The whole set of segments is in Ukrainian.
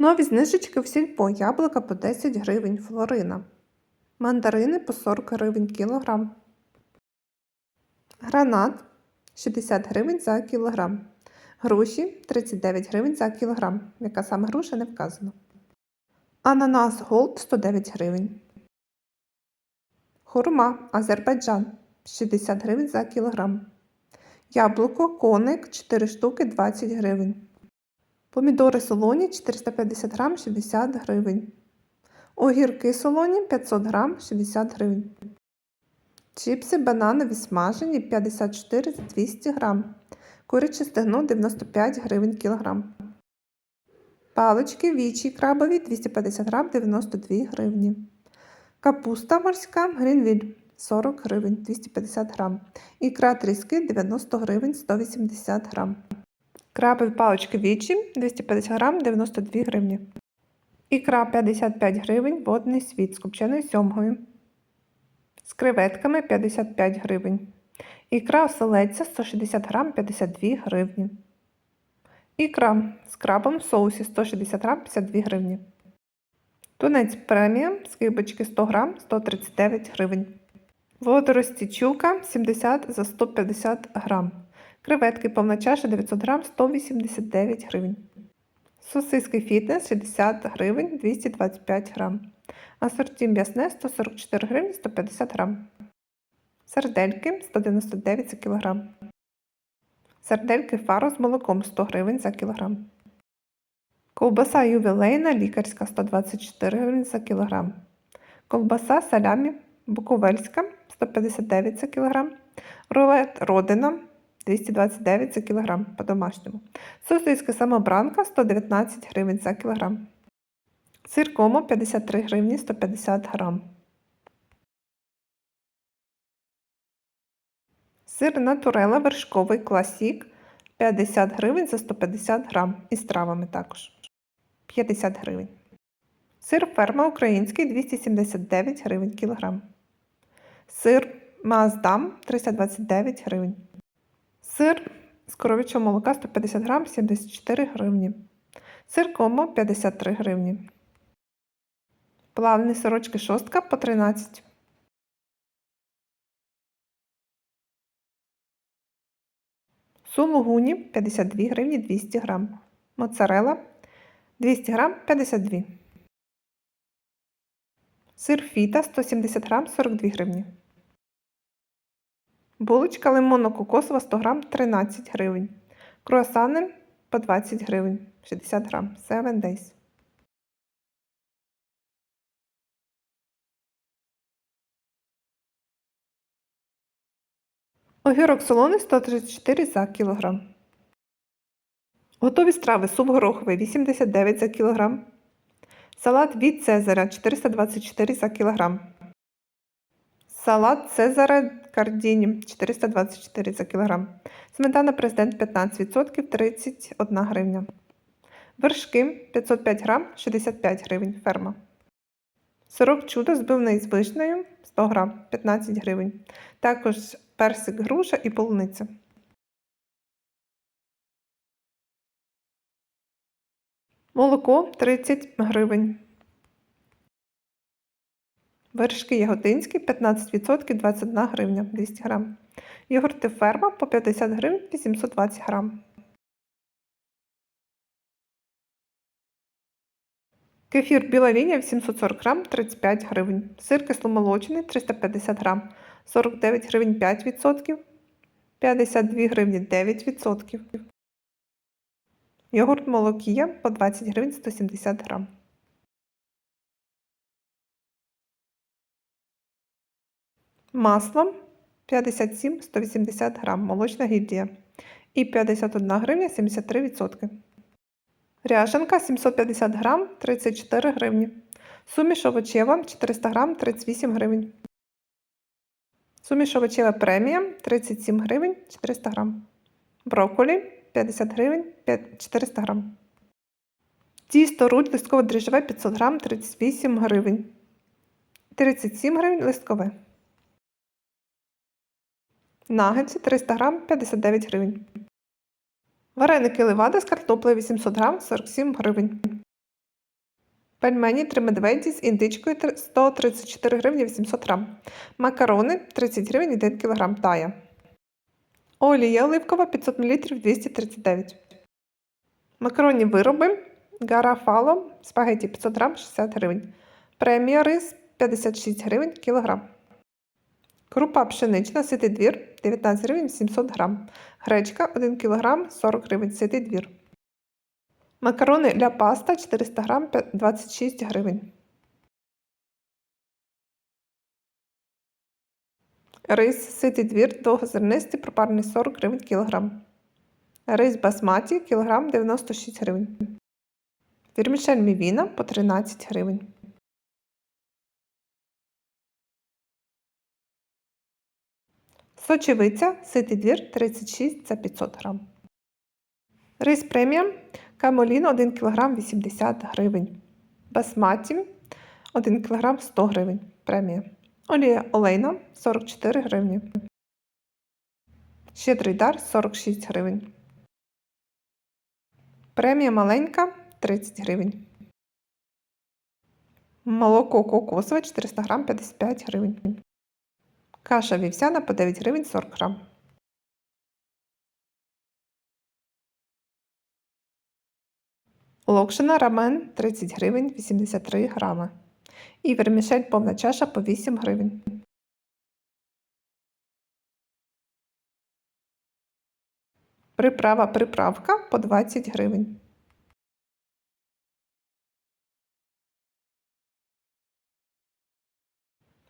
Нові знижечки в сільпо. Яблука по 10 гривень флорина. Мандарини по 40 гривень кілограм. Гранат 60 гривень за кілограм. Груші 39 гривень за кілограм. Яка саме груша не вказано. Ананас Голд 109 гривень. Хурма Азербайджан 60 гривень за кілограм. Яблуко коник 4 штуки 20 гривень. Помідори солоні 450 грам 60 гривень. Огірки солоні 500 грам 60 гривень. Чіпси бананові смажені 54 за 200 грам. Куряче стегно 95 гривень кілограм. Палички вічі крабові 250 грам 92 гривні. Капуста морська грінвіль 40 гривень 250 грам. Ікра тріски 90 гривень 180 грам. Крабові палички вічі 250 грам 92 гривні. Ікра 55 гривень водний світ з копченою сьомгою. З креветками 55 гривень. Ікра оселедця 160 грам 52 гривні. Ікра з крабом в соусі 160 грам 52 гривні. Тунець премія з кибочки 100 грам 139 гривень. Водорості чука 70 за 150 грам. Креветки повна чаша 900 грам 189 гривень. Сосиски фітнес 60 гривень 225 грам. Асорті м'ясне 144 гривні 150 грам. Сардельки 199 за кілограм. Сардельки фаро з молоком 100 гривень за кілограм. Ковбаса ювілейна лікарська 124 гривень за кілограм. Ковбаса салямі буковельська 159 за кілограм. Рулет родина 229 за кілограм по-домашньому. Сосиска самобранка 119 гривень за кілограм. Сир комо 53 гривні 150 грам. Сир натурела вершковий класік 50 гривень за 150 грам. І з травами також 50 гривень. Сир ферма український 279 гривень кілограм. Сир Маздам 329 гривень. Сир з коров'ячого молока 150 грам 74 гривні. Сир комо 53 гривні. Плавні сирочки шостка по 13. Сулугуні 52 гривні 200 грам. Моцарела 200 грам 52. Сир фіта 170 грам 42 гривні. Булочка лимонно-кокосова 100 грам 13 гривень. Круасани по 20 гривень 60 грам. 7 Days. Огірок солоний 134 за кілограм. Готові страви суп гороховий 89 за кілограм. Салат від Цезаря 424 за кілограм. Салат Цезаря Кардіні 424 за кілограм. Сметана президент 15% 31 гривня. Вершки 505 грам 65 гривень. Ферма. Сирок чудо збивний з вишнею 100 грам 15 гривень. Також персик груша і полуниця. Молоко 30 гривень. Вершки яготинські 15% 21 гривня 200 грам. Йогурти ферма по 50 гривень 820 грам. Кефір біла лінія 840 грам 35 гривень. Сир кисломолочний 350 грам 49 гривень 5%. 52 гривні 9%. Йогурт молокія по 20 гривень 170 грам. Масло 57-180 грам. Молочна гільдія. І 51 гривня 73%. Ряженка 750 грам 34 гривні. Суміш овочева 400 грам 38 гривень. Суміш овочева премія 37 гривень 400 грам. Брокколі 50 гривень 400 грам. Тісто руль листково дріжджове 500 грам 38 гривень. 37 гривень листкове. Нагетси 300 грам 59 гривень. Вареники левада з картоплею 800 грам 47 гривень. Пельмені 3 медведі з індичкою 134 гривні 800 грам. Макарони 30 гривень 1 кг тая. Олія оливкова 500 мл 239. Макаронні вироби. Гарафало спагеті 500 грам 60 гривень. Премія рис 56 гривень кілограм. Крупа пшенична ситий двір 19 гривень 700 грам. Гречка 1 кг 40 гривень ситий двір. Макарони ля паста 400 грам 26 гривень. Рис ситий двір довгозернистий пропарений 40 гривень кілограм. Рис басматі кілограм 96 гривень. Вірмішель мівіна по 13 гривень. Сочевиця ситий двір 36 за 500 грам. Рис преміум камоліно 1 кг 80 гривень. Басматі 1 кг 100 гривень. Премія. Олія олейна 44 гривні. Щедрий дар 46 гривень. Премія маленька 30 гривень. Молоко кокосове 400 грам 55 гривень. Каша вівсяна по 9 гривень 40 грам. Локшина рамен 30 гривень 83 грами. І вермішель повна чаша по 8 гривень. Приправа приправка по 20 гривень.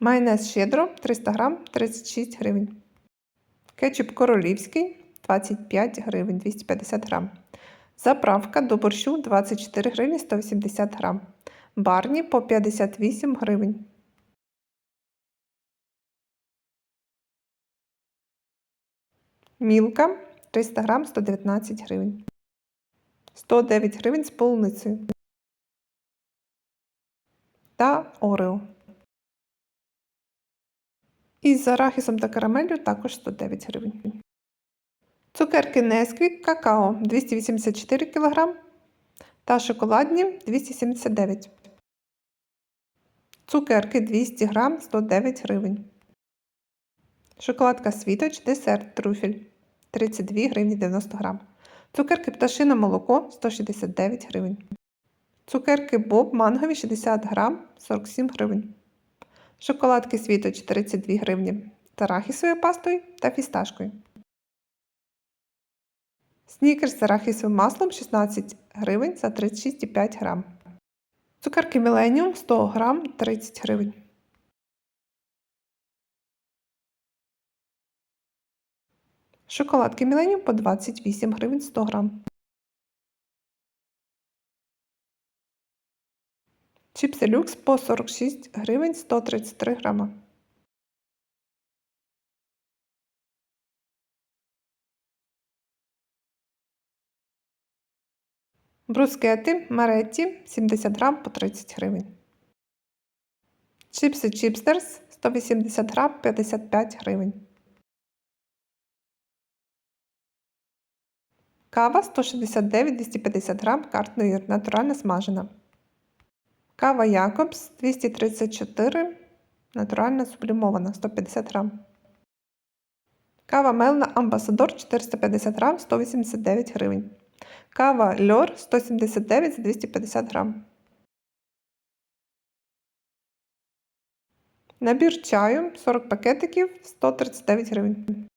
Майонез щедро 300 грам 36 гривень. Кетчуп королівський 25 гривень 250 грам. Заправка до борщу 24 гривні 180 грам. Барні по 58 гривень. Мілка 300 грам 119 гривень. 109 гривень з полуницею. Та Орео. Із арахісом та карамеллю також 109 гривень. Цукерки Несквік какао 284 кг та шоколадні 279 Цукерки 200 г 109 гривень. Шоколадка Світоч десерт трюфель 32 гривні 90 грам. Цукерки пташине молоко 169 гривень. Цукерки Боб мангові 60 грам 47 гривень. Шоколадки Світоч 32 гривні з арахісовою пастою та фісташкою. Снікерс з арахісовим маслом 16 гривень за 36,5 грам. Цукерки Millennium 100 грам 30 гривень. Шоколадки Millennium по 28 гривень 100 грам. Чіпси люкс по 46 гривень 133 грама. Брускети Маретті 70 грам по 30 гривень. Чіпси Чіпстерс 180 грам 55 гривень. Кава 169-250 грам картної натуральна смажена. Кава Якобс 234 натуральна сублімована 150 грам. Кава Мелна Амбасадор 450 грам 189 гривень. Кава Льор 179 за 250 грам. Набір чаю 40 пакетиків 139 гривень.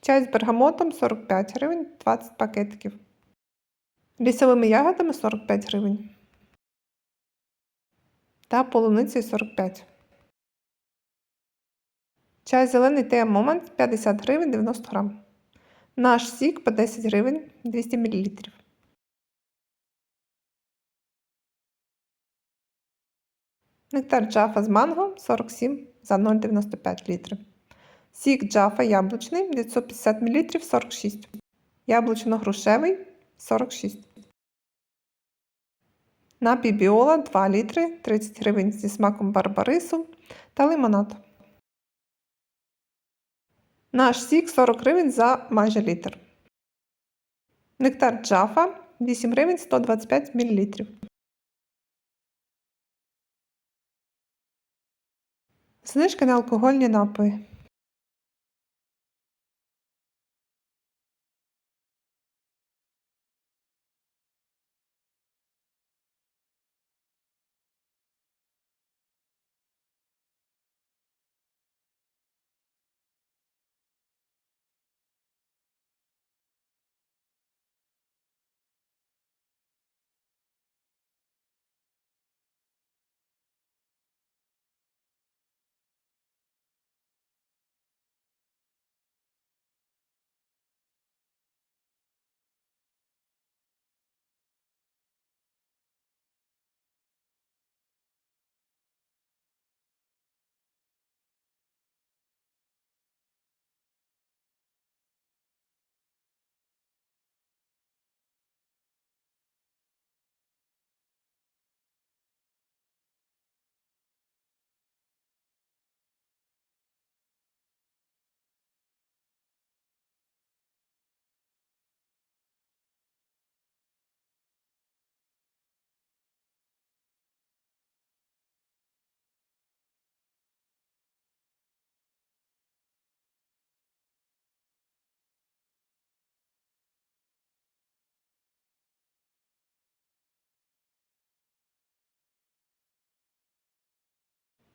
Чай з бергамотом 45 гривень 20 пакетиків. Лісовими ягодами 45 гривень. Та полуницею 45. Чай зелений Теа Момент 50 гривень 90 грам. Наш сік по 10 гривень 200 мл. Нектар Джафа з манго 47 за 0,95 літри. Сік Джафа яблучний 950 мл 46. Яблучно-грушевий 46. Напій біола 2 літри 30 гривень зі смаком барбарису та лимонад. Наш сік 40 гривень за майже літр. Нектар джафа 8 гривень 125 мл. Знижки на алкогольні напої.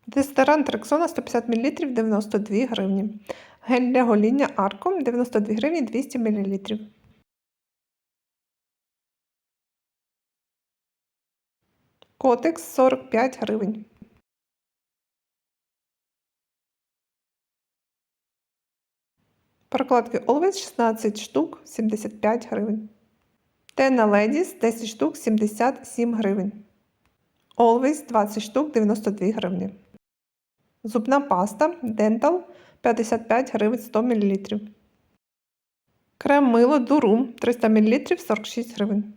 Дезодорант Рексона 150 мл 92 гривні. Гель для гоління Арком 92 гривні 200 мл. Котекс 45 гривень. Прокладки Always 16 штук 75 гривень. Тена Ladies 10 штук 77 гривень. Always 20 штук 92 гривні. Зубна паста Dental 55 гривень 100 мл. Крем мило Дурум 300 мл 46 гривень.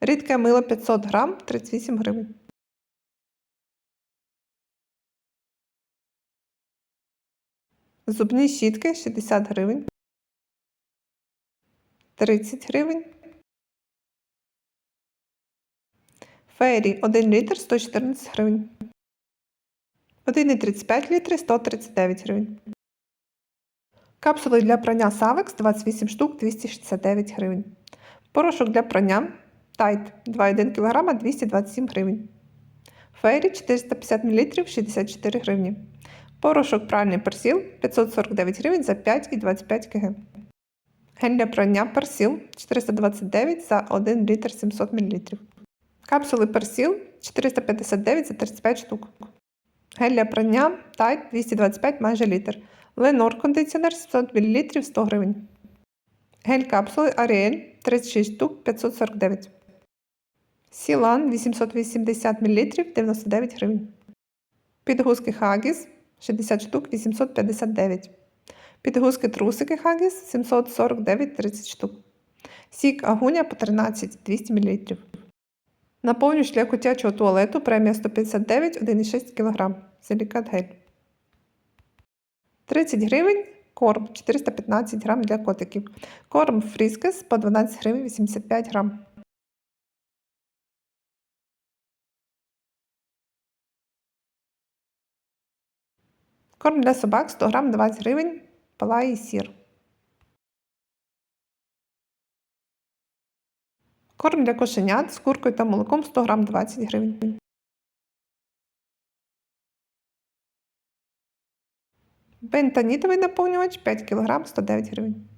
Рідке мило 500 грам 38 гривень. Зубні щітки 60 гривень. 30 гривень. Фейрі 1 літр 114 гривень. 1,35 літри 139 гривень. Капсули для прання Savex 28 штук 269 гривень. Порошок для прання Tide 2,1 кг 227 гривень. Фейрі 450 мл 64 гривні. Порошок пральний персіл 549 гривень за 5,25 кг. Гель для прання персіл 429 за 1 літр 700 мл. Капсули персіл 459 за 35 штук. Гель для прання Tide 225 майже літр. Ленор кондиціонер 700 мл 100 гривень. Гель капсули Ariel 36 штук 549. Сілан 880 мл 99 гривень. Підгузки Хагіс 60 штук 859. Підгузки трусики Хагіс 749 30 штук. Сік агуня по 13 200 мл. Наповнюч для котячого туалету премія 159 1,6 кг. Силікат гель. 30 гривень корм 415 грам для котиків. Корм фріскес по 12 гривень 85 грам. Корм для собак 100 грам 20 гривень. Палає сір. Корм для кошенят з куркою та молоком 100 грам 20 гривень. Бентанітовий наповнювач 5 кг 109 гривень.